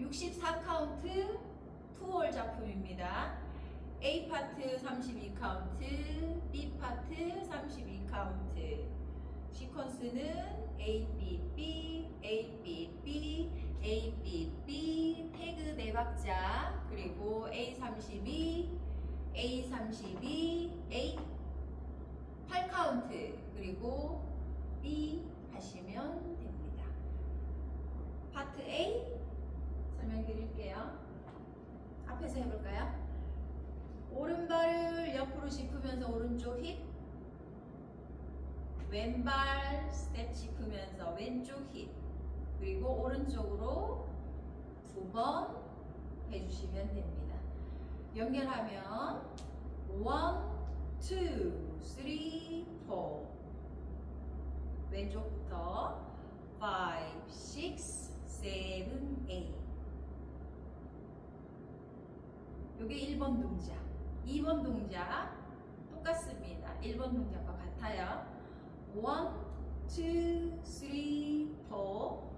64카운트 투월 작품입니다. A 파트 32카운트, B 파트 32카운트. 시퀀스는 A, B, B, A, B, B, A, B, B, 태그 네 박자, 그리고 A 32, A 32, A 8카운트, 그리고 B 하시면 됩니다. 파트 A 설명드릴게요. 앞에서 해볼까요? 오른발을 옆으로 짚으면서 오른쪽 힙 왼발 스텝 짚으면서 왼쪽 힙 그리고 오른쪽으로 두 번 해주시면 됩니다. 연결하면 1, 2, 3, 4 왼쪽부터 5, 6, 7, 8 요게 1번 동작 2번 동작 똑같습니다. 1번 동작과 같아요. 1, 2, 3, 4, 5,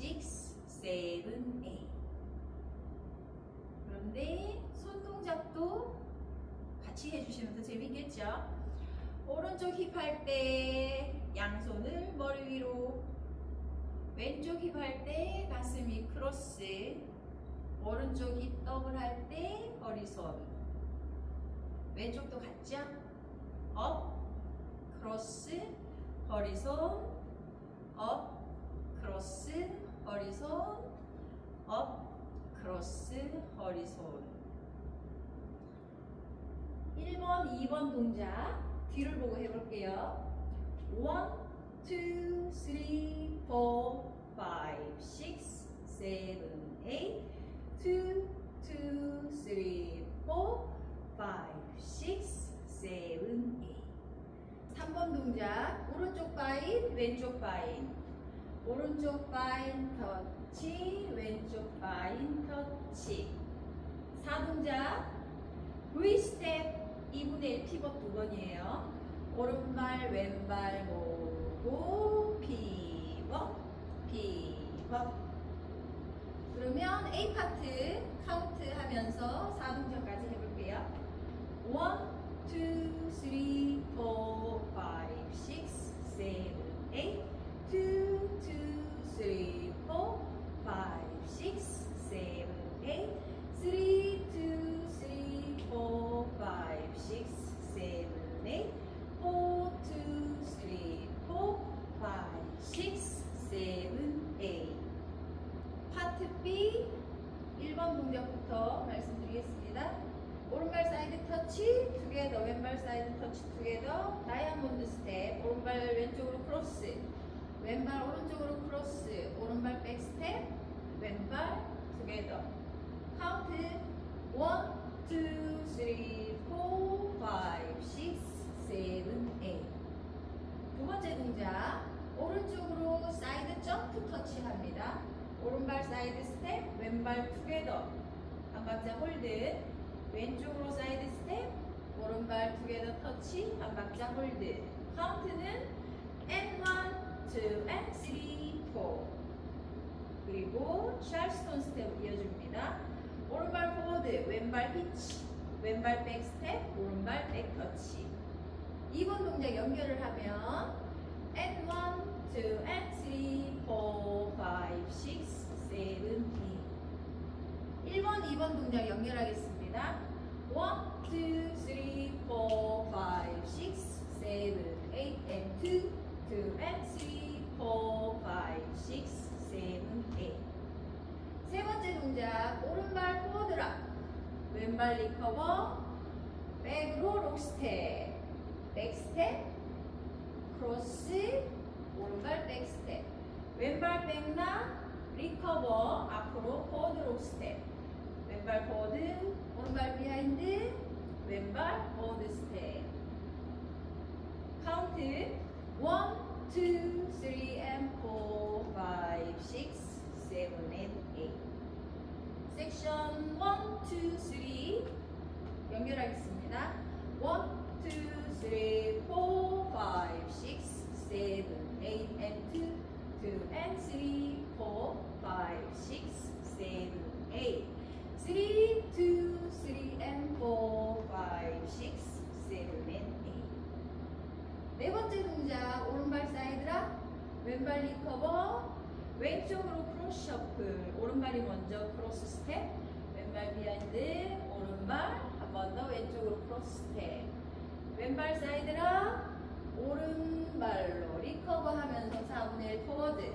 6, 7, 8 그런데 손 동작도 같이 해주시면 더 재밌겠죠? 오른쪽 힙 할 때 양손을 머리 위로 왼쪽 힙 할 때 가슴이 크로스 오른쪽 힙 더블 할때 허리손. 왼쪽도 같죠? 업. 크로스. 허리손. 업. 크로스. 허리손. 업. 크로스. 허리손. 1번 2번 동작 뒤를 보고 해볼게요. 1 2 3 4 5 6 7 8 2 2 3 4 5 6 7 8 3번 동작 오른쪽 바인 왼쪽 바인. 오른쪽 바인 터치 왼쪽 바인 터치. 4동작 V 스텝 2분의 1 피벗 두 번이에요. 오른발 왼발 모으고 피벗 피벗 그러면 A 파트 카운트 하면서 4동작까지 해볼게요. 1, 2, 3, 터치 투게더 왼발 사이드 터치 투게더 다이아몬드 스텝 오른발 왼쪽으로 크로스 왼발 오른쪽으로 크로스 오른발 백 스텝 왼발 투게더 카운트 1, 2, 3, 4, 5, 6, 7, 8 두 번째 동작 오른쪽으로 사이드 점프 터치합니다. 오른발 사이드 스텝, 왼발 투게더 한 박자 홀드 왼쪽으로 사이드 스텝, 오른발 투게더 터치 한 박자 홀드. 카운트는 N1, 2, N3, 4 그리고 샬스톤 스텝 이어줍니다. 오른발 포워드, 왼발 히치, 왼발 백 스텝, 오른발 백 터치 2번 동작 연결을 하면 N1, 2, N3, 4, 5, 6, 7, 8 1번, 2번 동작 연결하겠습니다 4, 5, 6, 7, 8 세 번째 동작 오른발 포워드랍 왼발 리커버 백으로 록스텝 백스텝 크로스 오른발 백스텝 왼발 백나 리커버 앞으로 포워드 록스텝 왼발 포워드 오른발 비하인드 왼발 포워드 스텝 카운트 1, 2, 3 and 4, 5, six, seven, and eight. Section one, two, three 연결하겠습니다. One, two, three, four, five, six, seven, eight, and two, two and three, four, five, six, seven, eight. Three, two, three, and four, five, six, seven, and eight. 네 번째 동작 오른발 사이드라 왼발 리커버 왼쪽으로 크로스 셔플 오른발이 먼저 크로스 스텝 왼발 비하인드 오른발 한 번 더 왼쪽으로 크로스 스텝 왼발 사이드라 오른발로 리커버 하면서 4분의 1 포워드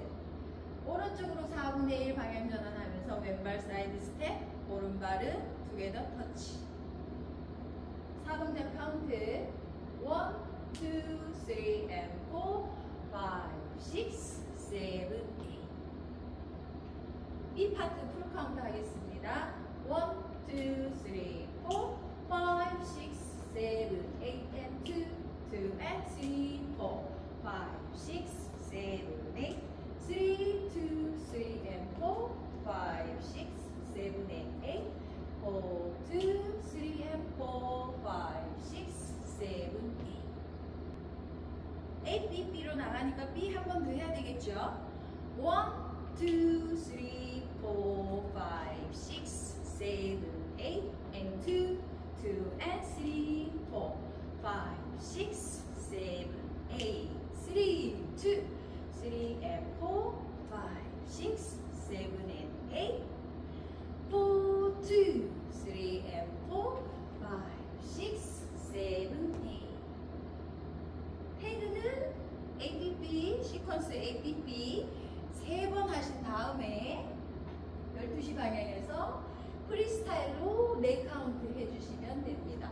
오른쪽으로 4분의 1 방향 전환하면서 왼발 사이드 스텝 오른발은 두 개 더 터치 4동작 카운트 1, 2, 3, and 4, 5, 6, 7, 8. 이 파트 풀 카운트 하겠습니다. 1, 2, 3, 4, 5, 6, 7, 8, and 2, 2, and 3, 4, 5, 6, 7, 8, 3, 2, 3, and 4, 5, 6, 7, and 8, 4, 2, 3, and 4, 5, 6, 7, 8. A, B, B로 나가니까 B 한 번 더 해야 되겠죠? 1, 2, 3, four, five, six, seven, eight, and two, two and three, four, five, six, seven, eight, three, two, three and four, five, six, seven and eight, four, two, three and four, five, six, seven, eight. 패드는 ABB, 시퀀스 ABB 세 번 하신 다음에 12시 방향에서 프리스타일로 네카운트 해주시면 됩니다.